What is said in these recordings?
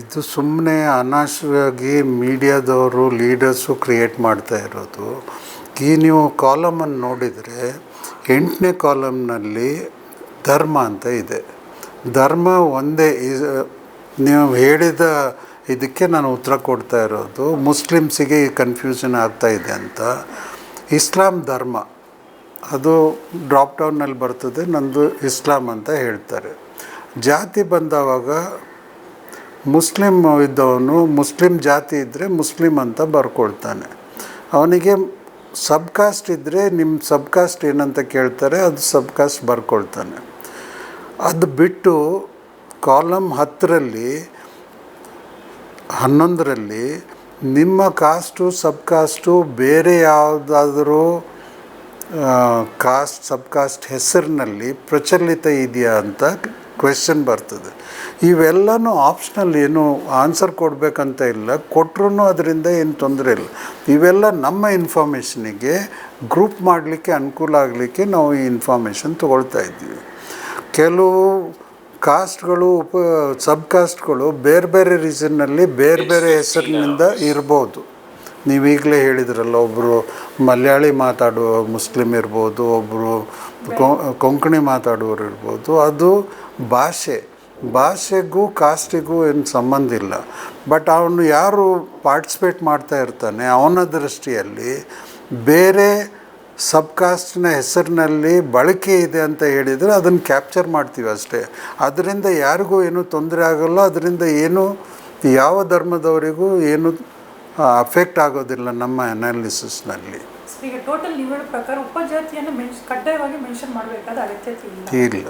ಇದು ಸುಮ್ಮನೆ ಅನಾಶವಾಗಿ ಮೀಡಿಯಾದವರು, leaders create ಮಾಡ್ತಾ ಇರೋದು. ಈ ನೀವು ಕಾಲಮನ್ನು ನೋಡಿದರೆ, ಎಂಟನೇ ಕಾಲಮ್ನಲ್ಲಿ ಧರ್ಮ ಅಂತ ಇದೆ. ಧರ್ಮ ಒಂದೇ ನೀವು ಹೇಳಿದ ಇದಕ್ಕೆ ನಾನು ಉತ್ತರ ಕೊಡ್ತಾ ಇರೋದು. ಮುಸ್ಲಿಮ್ಸಿಗೆ ಈ ಕನ್ಫ್ಯೂಷನ್ ಆಗ್ತಾ ಇದೆ ಅಂತ. ಇಸ್ಲಾಂ ಧರ್ಮ, ಅದು ಡ್ರಾಪ್ ಡೌನ್ನಲ್ಲಿ ಬರ್ತದೆ, ನಂದು ಇಸ್ಲಾಂ ಅಂತ ಹೇಳ್ತಾರೆ. ಜಾತಿ ಬಂದವಾಗ ಮುಸ್ಲಿಮ್ ಇದ್ದವನು ಮುಸ್ಲಿಮ್ ಜಾತಿ ಇದ್ದರೆ ಮುಸ್ಲಿಮ್ ಅಂತ ಬರ್ಕೊಳ್ತಾನೆ. ಅವನಿಗೆ ಸಬ್ ಕಾಸ್ಟ್ ಇದ್ದರೆ ನಿಮ್ಮ ಸಬ್ ಕಾಸ್ಟ್ ಏನಂತ ಕೇಳ್ತಾರೆ, ಅದು ಸಬ್ ಕಾಸ್ಟ್ ಬರ್ಕೊಳ್ತಾನೆ. ಅದು ಬಿಟ್ಟು ಕಾಲಮ್ ಹತ್ತರಲ್ಲಿ, ಹನ್ನೊಂದರಲ್ಲಿ ನಿಮ್ಮ ಕಾಸ್ಟು ಸಬ್ ಕಾಸ್ಟು ಬೇರೆ ಯಾವುದಾದ್ರೂ ಕಾಸ್ಟ್ ಸಬ್ ಕಾಸ್ಟ್ ಹೆಸರಿನಲ್ಲಿ ಪ್ರಚಲಿತ ಇದೆಯಾ ಅಂತ ಕ್ವೆಶನ್ ಬರ್ತದೆ. ಇವೆಲ್ಲನೂ ಆಪ್ಷನಲ್ ಏನು ಆನ್ಸರ್ ಕೊಡಬೇಕಂತ ಇಲ್ಲ. ಕೊಟ್ಟರು ಅದರಿಂದ ಏನು ತೊಂದರೆ ಇಲ್ಲ. ಇವೆಲ್ಲ ನಮ್ಮ ಇನ್ಫಾರ್ಮೇಷನಿಗೆ ಗ್ರೂಪ್ ಮಾಡಲಿಕ್ಕೆ ಅನುಕೂಲ ಆಗಲಿಕ್ಕೆ ನಾವು ಈ ಇನ್ಫಾರ್ಮೇಷನ್ ತೊಗೊಳ್ತಾ ಇದ್ದೀವಿ. ಕೆಲವು ಕಾಸ್ಟ್ಗಳು ಉಪ ಸಬ್ ಕಾಸ್ಟ್ಗಳು ಬೇರೆ ಬೇರೆ ರೀಸನ್ನಲ್ಲಿ ಬೇರೆ ಬೇರೆ ಹೆಸರಿನಿಂದ ಇರ್ಬೋದು. ನೀವು ಈಗಲೇ ಹೇಳಿದ್ರಲ್ಲ ಒಬ್ಬರು ಮಲಯಾಳಿ ಮಾತಾಡುವ ಮುಸ್ಲಿಮ್ ಇರ್ಬೋದು ಒಬ್ಬರು ಕೊಂಕಣಿ ಮಾತಾಡುವವರು ಇರ್ಬೋದು. ಅದು ಭಾಷೆ ಭಾಷೆಗೂ ಕಾಸ್ಟಿಗೂ ಏನು ಸಂಬಂಧ ಇಲ್ಲ. ಬಟ್ ಅವನು ಯಾರು ಪಾರ್ಟಿಸಿಪೇಟ್ ಮಾಡ್ತಾ ಇರ್ತಾನೆ ಅವನ ದೃಷ್ಟಿಯಲ್ಲಿ ಬೇರೆ ಸಬ್ ಕಾಸ್ಟಿನ ಹೆಸರಿನಲ್ಲಿ ಬಳಕೆ ಇದೆ ಅಂತ ಹೇಳಿದರೆ ಅದನ್ನು ಕ್ಯಾಪ್ಚರ್ ಮಾಡ್ತೀವಿ ಅಷ್ಟೇ. ಅದರಿಂದ ಯಾರಿಗೂ ಏನೂ ತೊಂದರೆ ಆಗೋಲ್ಲ ಅದರಿಂದ ಏನು ಯಾವ ಧರ್ಮದವರಿಗೂ ಏನು ಅಫೆಕ್ಟ್ ಆಗೋದಿಲ್ಲ ನಮ್ಮ ಅನಾಲಿಸಿಸ್ನಲ್ಲಿ ಈಗ ಟೋಟಲ್ ನೀವು ಪ್ರಕಾರ ಉಪಜಾತಿಯನ್ನು ಕಡ್ಡಾಯವಾಗಿ ಮೆನ್ಷನ್ ಮಾಡಬೇಕಾದ ಅಗತ್ಯತೆ ಇಲ್ಲ. ಇಲ್ಲ.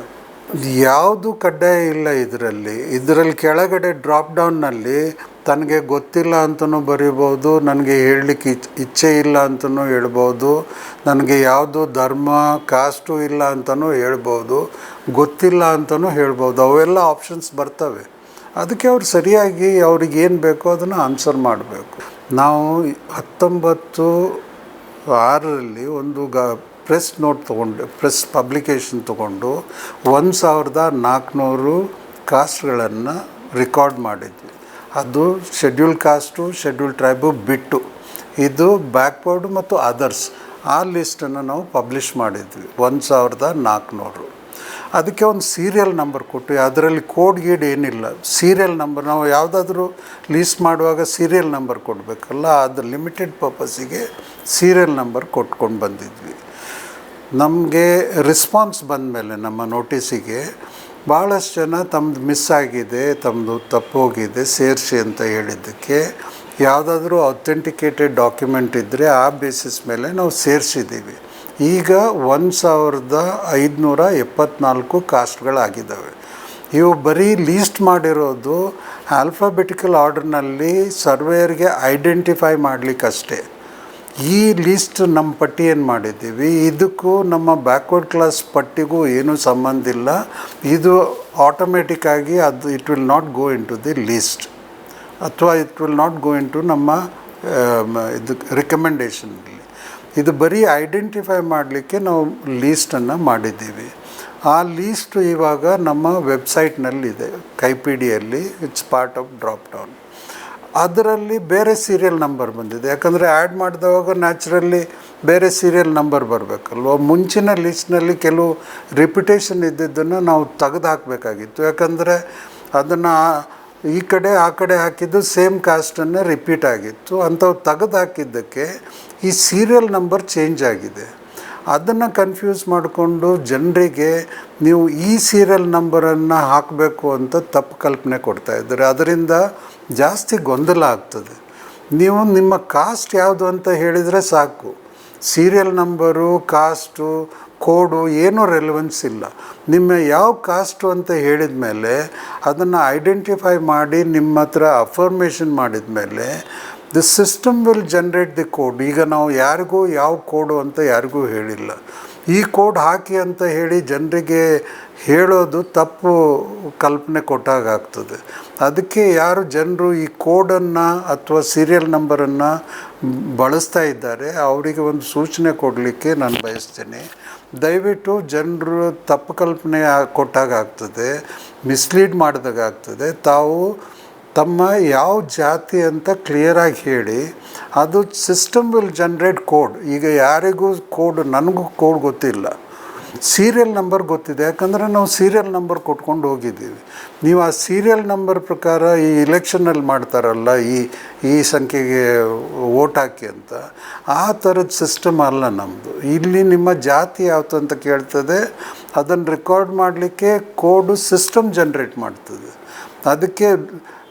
ಯಾವುದು ಕಡ್ಡಾಯ ಇಲ್ಲ ಇದರಲ್ಲಿ. ಇದರಲ್ಲಿ ಕೆಳಗಡೆ ಡ್ರಾಪ್ ಡೌನ್ನಲ್ಲಿ ತನಗೆ ಗೊತ್ತಿಲ್ಲ ಅಂತಲೂ ಬರಿಬೋದು ನನಗೆ ಹೇಳಲಿಕ್ಕೆ ಇಚ್, ಇಚ್ಛೆ ಇಲ್ಲ ಅಂತಲೂ ಹೇಳ್ಬೋದು ನನಗೆ ಯಾವುದು ಧರ್ಮ ಕಾಸ್ಟು ಇಲ್ಲ ಅಂತಲೂ ಹೇಳ್ಬೋದು ಗೊತ್ತಿಲ್ಲ ಅಂತಲೂ ಹೇಳ್ಬೋದು ಅವೆಲ್ಲ ಆಪ್ಷನ್ಸ್ ಬರ್ತವೆ. ಅದಕ್ಕೆ ಅವ್ರು ಸರಿಯಾಗಿ ಅವ್ರಿಗೆ ಏನು ಬೇಕೋ ಅದನ್ನು ಆನ್ಸರ್ ಮಾಡಬೇಕು. ನಾವು ಹತ್ತೊಂಬತ್ತು ಆರರಲ್ಲಿ ಒಂದು ಗ ಪ್ರೆಸ್ ನೋಟ್ ತೊಗೊಂಡು ಪ್ರೆಸ್ ಪಬ್ಲಿಕೇಶನ್ ತೊಗೊಂಡು ಒಂದು ಸಾವಿರದ ನಾಲ್ಕುನೂರು ಕಾಸ್ಟ್ಗಳನ್ನು ರೆಕಾರ್ಡ್ ಮಾಡಿದ್ವಿ. ಅದು ಶೆಡ್ಯೂಲ್ ಕಾಸ್ಟು ಶೆಡ್ಯೂಲ್ ಟ್ರೈಬು ಬಿಟ್ಟು. ಇದು ಬ್ಯಾಕ್ವರ್ಡ್ ಮತ್ತು ಅದರ್ಸ್ ಆ ಲಿಸ್ಟನ್ನು ನಾವು ಪಬ್ಲಿಷ್ ಮಾಡಿದ್ವಿ, ಒಂದು ಸಾವಿರದ ನಾಲ್ಕುನೂರು ಅದಕ್ಕೆ ಒಂದು ಸೀರಿಯಲ್ ನಂಬರ್ ಕೊಟ್ಟು, ಅದರಲ್ಲಿ ಕೋಡ್ ಗೀಡ್ ಏನಿಲ್ಲ ಸೀರಿಯಲ್ ನಂಬರ್ ನಾವು ಯಾವುದಾದ್ರೂ ಲೀಸ್ಟ್ ಮಾಡುವಾಗ ಸೀರಿಯಲ್ ನಂಬರ್ ಕೊಡಬೇಕಲ್ಲ ಅದು ಲಿಮಿಟೆಡ್ ಪರ್ಪಸ್ಸಿಗೆ ಸೀರಿಯಲ್ ನಂಬರ್ ಕೊಟ್ಕೊಂಡು ಬಂದಿದ್ವಿ. ನಮಗೆ ರಿಸ್ಪಾನ್ಸ್ ಬಂದಮೇಲೆ ನಮ್ಮ ನೋಟಿಸಿಗೆ ಭಾಳಷ್ಟು ಜನ ತಮ್ಮದು ಮಿಸ್ ಆಗಿದೆ ತಮ್ಮದು ತಪ್ಪೋಗಿದೆ, ಸೇರಿಸಿ ಅಂತ ಹೇಳಿದ್ದಕ್ಕೆ ಯಾವುದಾದ್ರೂ ಅಥೆಂಟಿಕೇಟೆಡ್ ಡಾಕ್ಯುಮೆಂಟ್ ಇದ್ದರೆ ಆ ಬೇಸಿಸ್ ಮೇಲೆ ನಾವು ಸೇರಿಸಿದ್ದೀವಿ. ಈಗ ಒಂದು ಸಾವಿರದ ಐದುನೂರ ಎಪ್ಪತ್ನಾಲ್ಕು ಕಾಸ್ಟ್ಗಳಾಗಿದ್ದಾವೆ ಇವು ಬರೀ ಲೀಸ್ಟ್ ಮಾಡಿರೋದು ಆಲ್ಫಾಬೆಟಿಕಲ್ ಆರ್ಡರ್ನಲ್ಲಿ ಸರ್ವೇಯರ್ಗೆ ಐಡೆಂಟಿಫೈ ಮಾಡಲಿಕ್ಕಷ್ಟೇ. ಈ ಲಿಸ್ಟ್ ನಮ್ಮ ಪಟ್ಟಿ ಏನು ಮಾಡಿದ್ದೀವಿ? ಇದಕ್ಕೂ ನಮ್ಮ ಬ್ಯಾಕ್ವರ್ಡ್ ಕ್ಲಾಸ್ ಪಟ್ಟಿಗೂ ಏನೂ ಸಂಬಂಧ ಇಲ್ಲ. ಇದು ಆಟೋಮೆಟಿಕ್ಕಾಗಿ ಅದು it will not go into the list ಅಥವಾ it will not go into ನಮ್ಮ ಇದು ರಿಕಮೆಂಡೇಷನಲ್ಲಿ ಇದು ಬರೀ ಐಡೆಂಟಿಫೈ ಮಾಡಲಿಕ್ಕೆ ನಾವು ಲೀಸ್ಟನ್ನು ಮಾಡಿದ್ದೀವಿ. ಆ ಲೀಸ್ಟು ಇವಾಗ ನಮ್ಮ ವೆಬ್ಸೈಟ್ನಲ್ಲಿದೆ ಕೈಪಿಡಿಯಲ್ಲಿ it's part of drop down ಅದರಲ್ಲಿ ಬೇರೆ ಸೀರಿಯಲ್ ನಂಬರ್ ಬಂದಿದೆ. ಯಾಕಂದರೆ ಆ್ಯಡ್ ಮಾಡಿದವಾಗ ನ್ಯಾಚುರಲಿ ಬೇರೆ ಸೀರಿಯಲ್ ನಂಬರ್ ಬರಬೇಕಲ್ವ? ಮುಂಚಿನ ಲಿಸ್ಟ್ನಲ್ಲಿ ಕೆಲವು ರಿಪಿಟೇಷನ್ ಇದ್ದಿದ್ದನ್ನು ನಾವು ತೆಗೆದು ಹಾಕಬೇಕಾಗಿತ್ತು ಯಾಕಂದರೆ ಅದನ್ನು ಈ ಕಡೆ, ಆ ಕಡೆ ಹಾಕಿದ್ದು ಸೇಮ್ ಕಾಸ್ಟನ್ನೇ ರಿಪೀಟ್ ಆಗಿತ್ತು. ಅಂಥವು ತೆಗೆದು ಹಾಕಿದ್ದಕ್ಕೆ ಈ ಸೀರಿಯಲ್ ನಂಬರ್ ಚೇಂಜ್ ಆಗಿದೆ. ಅದನ್ನು ಕನ್ಫ್ಯೂಸ್ ಮಾಡಿಕೊಂಡು ಜನರಿಗೆ ನೀವು ಈ ಸೀರಿಯಲ್ ನಂಬರನ್ನು ಹಾಕಬೇಕು ಅಂತ ತಪ್ಪು ಕಲ್ಪನೆ ಕೊಡ್ತಾ ಇದ್ದಾರೆ. ಅದರಿಂದ ಜಾಸ್ತಿ ಗೊಂದಲ ಆಗ್ತದೆ. ನೀವು ನಿಮ್ಮ ಕಾಸ್ಟ್ ಯಾವುದು ಅಂತ ಹೇಳಿದರೆ ಸಾಕು. ಸೀರಿಯಲ್ ನಂಬರು ಕಾಸ್ಟು ಕೋಡು ಏನೂ ರೆಲೆವೆನ್ಸ್ ಇಲ್ಲ. ನಿಮ್ಮ ಯಾವ ಕಾಸ್ಟು ಅಂತ ಹೇಳಿದ ಮೇಲೆ ಅದನ್ನು ಐಡೆಂಟಿಫೈ ಮಾಡಿ ನಿಮ್ಮ ಹತ್ರ ಅಫರ್ಮೇಷನ್ ಮಾಡಿದ ಮೇಲೆ the system will generate the code ಈಗ ನಾವು ಯಾರಿಗೂ ಯಾವ ಕೋಡು ಅಂತ ಯಾರಿಗೂ ಹೇಳಿಲ್ಲ. ಈ ಕೋಡ್ ಹಾಕಿ ಅಂತ ಹೇಳಿ ಜನರಿಗೆ ಹೇಳೋದು ತಪ್ಪು ಕಲ್ಪನೆ ಕೊಟ್ಟಾಗ ಆಗ್ತದೆ. ಅದಕ್ಕೆ ಯಾರು ಜನರು ಈ ಕೋಡನ್ನು ಅಥವಾ ಸೀರಿಯಲ್ ನಂಬರನ್ನು ಬಳಸ್ತಾ ಇದ್ದಾರೆ, ಅವರಿಗೆ ಒಂದು ಸೂಚನೆ ಕೊಡಲಿಕ್ಕೆ ನಾನು ಬಯಸ್ತೇನೆ. ದಯವಿಟ್ಟು ಜನರು ತಪ್ಪು ಕಲ್ಪನೆ ಕೊಟ್ಟಾಗ ಆಗ್ತದೆ ಮಿಸ್ಲೀಡ್ ಮಾಡಿದಾಗ ಆಗ್ತದೆ. ತಾವು ತಮ್ಮ ಯಾವ ಜಾತಿ ಅಂತ ಕ್ಲಿಯರಾಗಿ ಹೇಳಿ, ಅದು ಸಿಸ್ಟಮ್ ವಿಲ್ ಜನ್ರೇಟ್ ಕೋಡ್ ಈಗ ಯಾರಿಗೂ ಕೋಡ್ ನನಗೂ ಕೋಡ್ ಗೊತ್ತಿಲ್ಲ. ಸೀರಿಯಲ್ ನಂಬರ್ ಗೊತ್ತಿದೆ. ಯಾಕಂದರೆ ನಾವು ಸೀರಿಯಲ್ ನಂಬರ್ ಕೊಟ್ಕೊಂಡು ಹೋಗಿದ್ದೀವಿ. ನೀವು ಆ ಸೀರಿಯಲ್ ನಂಬರ್ ಪ್ರಕಾರ ಈ ಇಲೆಕ್ಷನಲ್ಲಿ ಮಾಡ್ತಾರಲ್ಲ, ಈ ಈ ಸಂಖ್ಯೆಗೆ ಓಟ್ ಹಾಕಿ ಅಂತ, ಆ ಥರದ ಸಿಸ್ಟಮ್ ಅಲ್ಲ ನಮ್ಮದು ಇಲ್ಲಿ ನಿಮ್ಮ ಜಾತಿ ಯಾವುದು ಅಂತ ಕೇಳ್ತದೆ, ಅದನ್ನು ರೆಕಾರ್ಡ್ ಮಾಡಲಿಕ್ಕೆ ಕೋಡು ಸಿಸ್ಟಮ್ ಜನ್ರೇಟ್ ಮಾಡ್ತದೆ. ಅದಕ್ಕೆ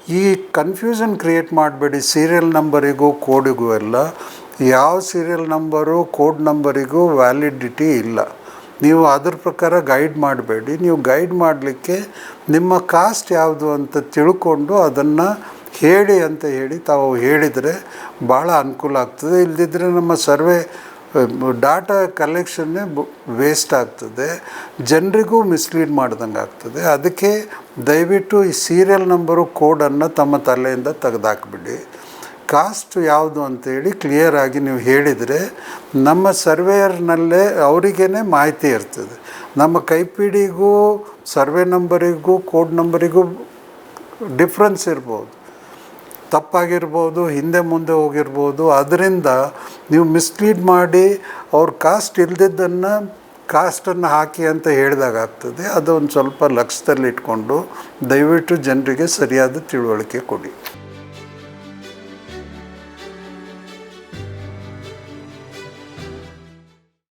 ಈ ಕನ್ಫ್ಯೂಷನ್ ಕ್ರಿಯೇಟ್ ಮಾಡಬೇಡಿ. ಸೀರಿಯಲ್ ನಂಬರಿಗೂ ಕೋಡಿಗೂ ಎಲ್ಲ. ಯಾವ ಸೀರಿಯಲ್ ನಂಬರು ಕೋಡ್ ನಂಬರಿಗೂ ವ್ಯಾಲಿಡಿಟಿ ಇಲ್ಲ. ನೀವು ಅದ್ರ ಪ್ರಕಾರ ಗೈಡ್ ಮಾಡಬೇಡಿ. ನೀವು ಗೈಡ್ ಮಾಡಲಿಕ್ಕೆ ನಿಮ್ಮ ಕಾಸ್ಟ್ ಯಾವುದು ಅಂತ ತಿಳ್ಕೊಂಡು ಅದನ್ನು ಹೇಳಿ ಅಂತ ಹೇಳಿ ತಾವು ಹೇಳಿದರೆ ಭಾಳ ಅನುಕೂಲ ಆಗ್ತದೆ. ಇಲ್ಲದಿದ್ದರೆ ನಮ್ಮ ಸರ್ವೆ ಡಾಟಾ ಕಲೆಕ್ಷನ್ನೇ ವೇಸ್ಟ್ ಆಗ್ತದೆ. ಜನರಿಗೂ ಮಿಸ್ಲೀಡ್ ಮಾಡ್ದಂಗೆ ಆಗ್ತದೆ. ಅದಕ್ಕೆ ದಯವಿಟ್ಟು ಈ ಸೀರಿಯಲ್ ನಂಬರು ಕೋಡನ್ನು ತಮ್ಮ ತಲೆಯಿಂದ ತೆಗೆದಾಕ್ಬಿಡಿ. ಕಾಸ್ಟ್ ಯಾವುದು ಅಂತೇಳಿ ಕ್ಲಿಯರಾಗಿ ನೀವು ಹೇಳಿದರೆ ನಮ್ಮ ಸರ್ವೇಯರ್ನಲ್ಲೇ ಅವರಿಗೇ ಮಾಹಿತಿ ಇರ್ತದೆ. ನಮ್ಮ ಕೈಪಿಡಿಗೂ ಸರ್ವೆ ನಂಬರಿಗೂ ಕೋಡ್ ನಂಬರಿಗೂ ಡಿಫ್ರೆನ್ಸ್ ಇರ್ಬೋದು. ತಪ್ಪಾಗಿರ್ಬೋದು, ಹಿಂದೆ ಮುಂದೆ ಹೋಗಿರ್ಬೋದು, ಅದರಿಂದ ನೀವು ಮಿಸ್ಲೀಡ್ ಮಾಡಿ ಅವ್ರ ಕಾಸ್ಟ್ ಇಲ್ಲದಿದ್ದನ್ನು ಕಾಸ್ಟನ್ನು ಹಾಕಿ ಅಂತ ಹೇಳಿದಾಗ ಆಗ್ತದೆ. ಅದೊಂದು ಸ್ವಲ್ಪ ಲಕ್ಷದಲ್ಲಿ ಇಟ್ಕೊಂಡು ದಯವಿಟ್ಟು ಜನರಿಗೆ ಸರಿಯಾದ ತಿಳುವಳಿಕೆ ಕೊಡಿ.